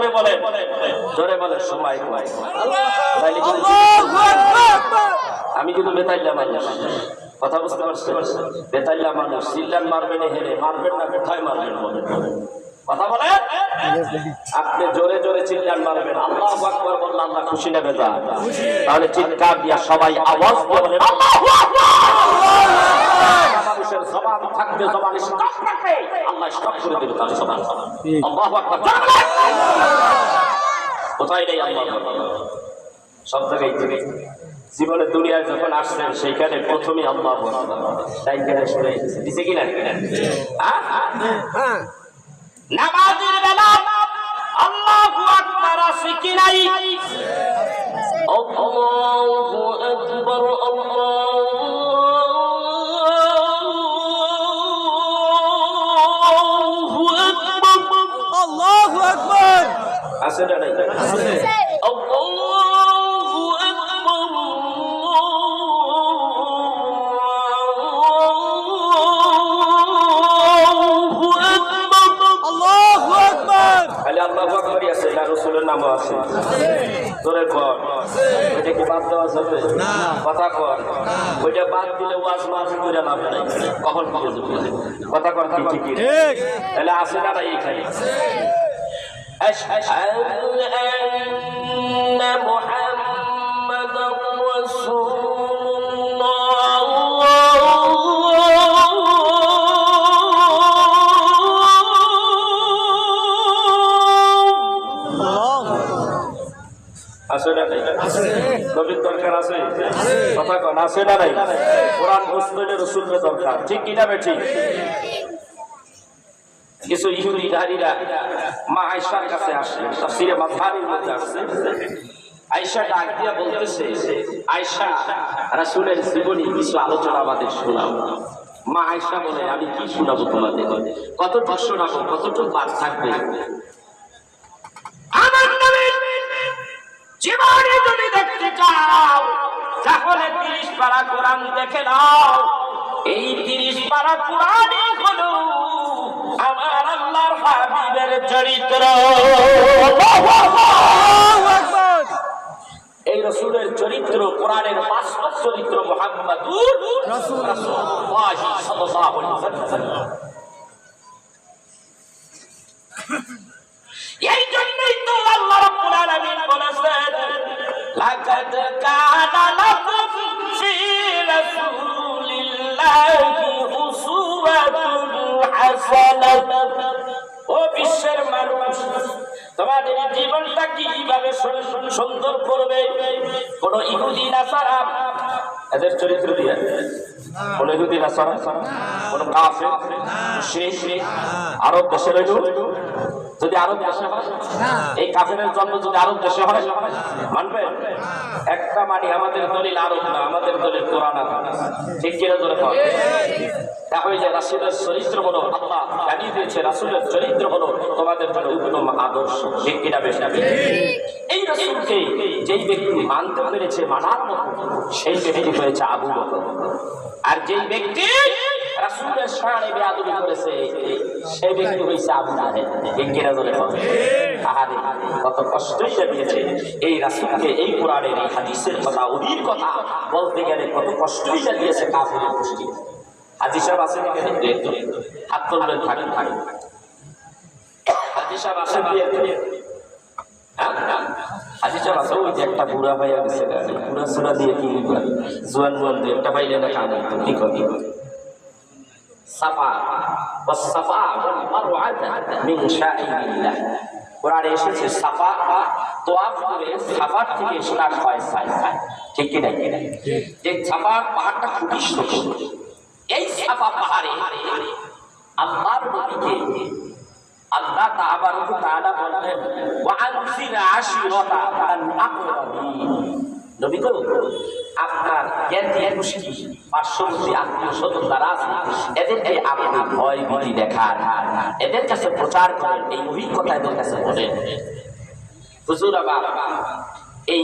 জোরে বলেন। জোরে আমি কিন্তু বেতাইল্লা মানুষ। কথা বুঝতে পারছেন? বেতাইল্লা মানুষ। সিল্লান মারবেন হেরে মারবেন না কোথায় মারবেন কথা বলেন? আপনি জোরে জোরে চিল্লান মারবেন। আল্লাহ আকবার বললে আল্লাহ খুশি নেবে যা তাহলে চিৎকার দিয়া সবাই আওয়াজ জবান থাকবে জবান স্টপ রাখবে আল্লাহ স্টপ করে দিবে তার জবান। আল্লাহু আকবার। কোথায় নেই আল্লাহ? সব জায়গায় জীবনে দুনিয়ায় যখন আসছেন সেইখানে প্রথমে আল্লাহ সেইখানে শুনে দিছে কিনা হ্যাঁ? হ্যাঁ। নামাজের বেলা আল্লাহু আকবার আছে কি নাই? আল্লাহু আকবার আছে না নাই? আছে। আল্লাহু আকবার। আল্লাহু আকবার আল্লাহু আকবার খালি আল্লাহু আকবরই আছে না রসুলের নামও আছে। তোরে কর। ওইটা কি বাদ দেওয়া যাবে? কথা কর। ওইটা বাদ দিলে ওয়াজ মাফ করে লাভ নাই। কখন কখন? কথা কর ঠিক ঠিক। তাহলে আছে না না এইখানে أشهد أن محمدا رسول الله আছে না নাই নবীর দরকার আছে কথা কন আছে না নাই কোরআন মুসলিমের রসুলের দরকার ঠিক কিনা বেঠিক কিছু ইহুদি মা আয়সার কাছে মধ্যে আয়সা ডাক দিয়া বলতেছে আয়সা রাসূলের জীবনী কিছু আলোচনা আমাদের শোনাও। মা আয়সা বলে, আমি কি শোনাবো তোমাদের? বাদ থাকবে? আমার জীবনে যদি দেখতে চাও, তাহলে তিরিশ পারা কোরআন দেখে নাও। এই তিরিশ পারা কোরআনই হলো আমার আল্লাহর হাবিবের চরিত্র। এই রসুলের চরিত্র কোরআনের বাস্তব চরিত্র মোহাম্মদুর রাসূল রাসূলুল্লাহ। সাল্লাল্লাহু ও বিশ্বের মানুষ, তোমাদের জীবনটা কীভাবে সুন্দর করবে? কোন ইহুদি নাসারা? এদের চরিত্র দিয়ে কোন ইহুদি নাসারা? কোন কাফের? মুশরিক আরব দেশের যদি আরব দেশে হয় এই কাফেরের জন্ম যদি আরব দেশে হয় মানবে? একটা মানি আমাদের দলিল আরব না আমাদের দলিল কোরআন। ঠিক কিনা ধরে তাহলে যে রাসূলের চরিত্র হলো আল্লাহ জানিয়ে দিয়েছে রাসূলের চরিত্র হলো তোমাদের জন্য উত্তম আদর্শ। ঠিক কিনা বেশি? এই রাসূলকে যেই ব্যক্তি মানতে পেরেছে মানার মতো সেই ব্যক্তি হয়েছে আবু বকর। আর যেই ব্যক্তি রাসূলের শানে বেয়াদবি করেছে সেই ব্যক্তি হয়েছে আবু কত কষ্টই যা দিয়েছে। এই রাসূলকে, এই কোরআনের, এই হাদিসের কথা ওহির কথা বলতে গেলে কত কষ্টই কাফিরের গোষ্ঠী। হাজি সাহেব হাত তুলবেন, থাকেন থাকেন। হ্যাঁ? ওই যে একটা বুড়া সুরা দিয়ে কি? জোয়ান জোয়ান দিয়ে একটা পাইলে না কি করি সাফা والصفا والمروة من شعائر الله কোরআনে এসেছে সাফা তোয়াফ করে সাফার থেকে স্টার্ট হয় সাই ঠিক কি না যে সাফার পাহাড়টা খুবই ছোট এই সাফা পাহাড়ে আল্লাহর নবীকে আল্লাহ তাবারক তাআলা বললেন ওয়া আনজির আশিরাতাল আকরাবিন নবী গো আপনার জ্ঞাতি মুশকি পার্শ্ববর্তী আত্মীয় স্বজন আছে এদেরকে আপনি ভয় ভয় দেখান। এদের কাছে প্রচার করেন, এই অভিজ্ঞতা এদের কাছে বলেন। হুজুর আবার এই